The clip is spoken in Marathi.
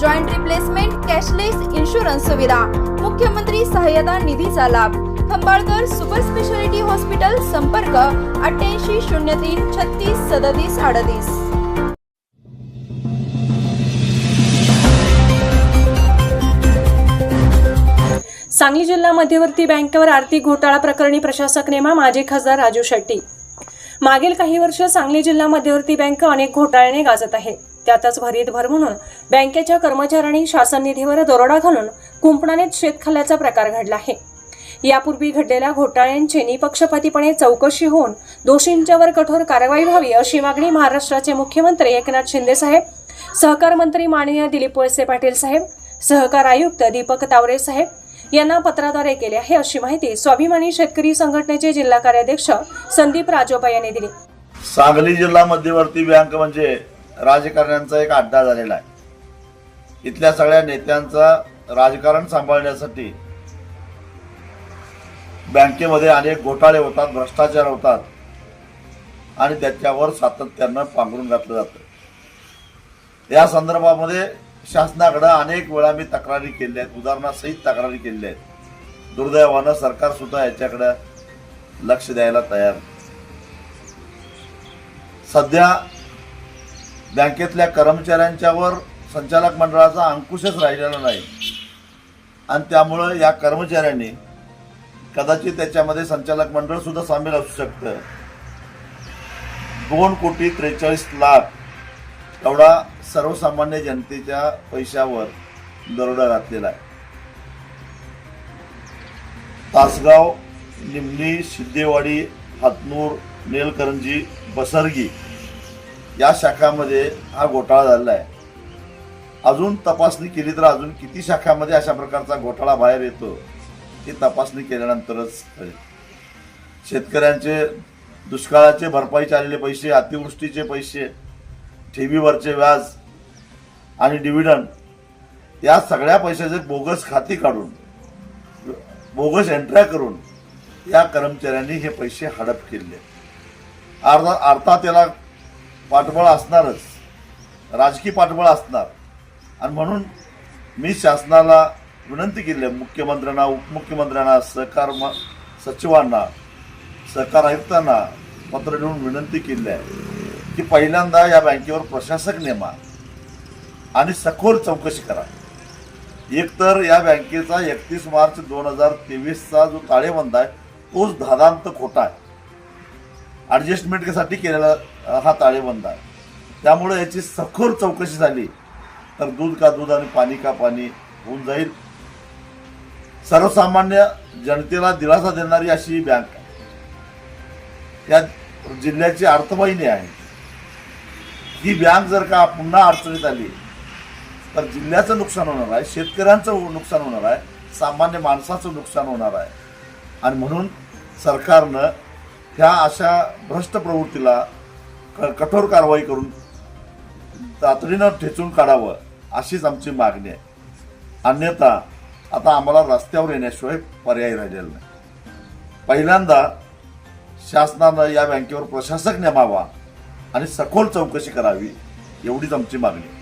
joint replacement cashless insurance सुविधा मुख्यमंत्री सहाय्यता निधीचा लाभ. खंबाळकर सुपर स्पेशालिटी हॉस्पिटल संपर्क अठ्ठ्याऐंशी शून्य तीन छत्तीस सदतीस अडतीस. सांगली जिल्हा मध्यवर्ती बँकेवर आर्थिक घोटाळा प्रकरणी प्रशासक नेमा माजी खासदार राजू शेट्टी. मागील काही वर्ष सांगली जिल्हा मध्यवर्ती बँक अनेक घोटाळ्याने गाजत आहे. त्यातच भरीत भर म्हणून बँकेच्या कर्मचाऱ्यांनी शासन निधीवर दरोडा घालून कुंपणानेच शेत खाल्ल्याचा प्रकार घडला आहे. यापूर्वी घडलेल्या घोटाळ्यांची निपक्षपातीपणे चौकशी होऊन दोषींच्यावर कठोर कारवाई व्हावी अशी मागणी महाराष्ट्राचे मुख्यमंत्री एकनाथ शिंदे साहेब सहकार मंत्री माननीय दिलीप वळसे पाटील साहेब सहकार आयुक्त दीपक तावरे साहेब यांना पत्राद्वारे केले आहे अशी माहिती स्वाभिमानी शेतकरी संघटनेचे जिल्हा कार्याध्यक्ष संदीप राजोबा यांनी दिली. सांगली जिल्हा मध्यवर्ती बँक म्हणजे राजकारण्यांचा एक अड्डा झालेला आहे. इथल्या सगळ्या नेत्यांचा राजकारण सांभाळण्यासाठी बँकेमध्ये अनेक घोटाळे होतात भ्रष्टाचार होतात आणि त्याच्यावर सातत्यानं पांघरून घातलं जातं. या संदर्भामध्ये शासनाकडं अनेक वेळा मी तक्रारी केल्या आहेत उदाहरणासहित तक्रारी केल्या आहेत. दुर्दैवानं सरकार सुद्धा याच्याकडे लक्ष द्यायला तयार सध्या बँकेतल्या कर्मचाऱ्यांच्यावर संचालक मंडळाचा अंकुशच राहिलेला नाही. आणि त्यामुळं या कर्मचाऱ्यांनी कदाचित त्याच्यामध्ये संचालक मंडळ सुद्धा सामील असू शकतं. दोन कोटी त्रेचाळीस लाख एवढा सर्वसामान्य जनतेच्या पैशावर दरोडा घातलेला आहे. तासगाव निमणी सिद्धेवाडी हातनूर नेलकरंजी बसरगी या शाखामध्ये हा घोटाळा झालेला आहे. अजून तपासणी केली तर अजून किती शाखामध्ये अशा प्रकारचा घोटाळा बाहेर येतो ही तपासणी केल्यानंतरच कळेल. शेतकऱ्यांचे दुष्काळाचे भरपाईचे आलेले पैसे अतिवृष्टीचे पैसे ठेवीवरचे व्याज आणि डिव्हिडंड या सगळ्या पैशाचे बोगस खाती काढून बोगस एंट्र्या करून या कर्मचाऱ्यांनी हे पैसे हडप केले. अर्धा अर्थात त्याला पाठबळ असणारच. राजकीय पाठबळ असणार. आणि म्हणून मी शासनाला विनंती केली आहे मुख्यमंत्र्यांना उपमुख्यमंत्र्यांना सहकार म- सचिवांना सहकार आयुक्तांना पत्र लिहून विनंती केली आहे की पहिल्यांदा या बँकेवर प्रशासक नेमा आणि सखोल चौकशी करा. एकतर या बँकेचा एकतीस मार्च दोन हजार तेवीसचा जो ताळेबंद आहे तोच धादांत खोटा आहे. ॲडजस्टमेंटसाठी केलेला हा ताळेबंद आहे. त्यामुळे याची सखोर चौकशी झाली तर दूध का दूध आणि पाणी का पाणी होऊन जाईल. सर्वसामान्य जनतेला दिलासा देणारी अशी ही बँक आहे. या जिल्ह्याची अर्थवाहिनी आहे. ही बँक जर का पुन्हा अडचणीत आली तर जिल्ह्याचं नुकसान होणार आहे शेतकऱ्यांचं नुकसान होणार आहे सामान्य माणसाचं नुकसान होणार आहे. आणि म्हणून सरकारनं ह्या अशा भ्रष्ट प्रवृत्तीला क- कठोर कारवाई करून तातडीनं ठेचून काढावं अशीच आमची मागणी आहे. अन्यथा आता आम्हाला रस्त्यावर येण्याशिवाय पर्याय राहिलेला नाही. पहिल्यांदा शासनानं या बँकेवर प्रशासक नेमावा आणि सखोल चौकशी करावी एवढीच आमची मागणी आहे.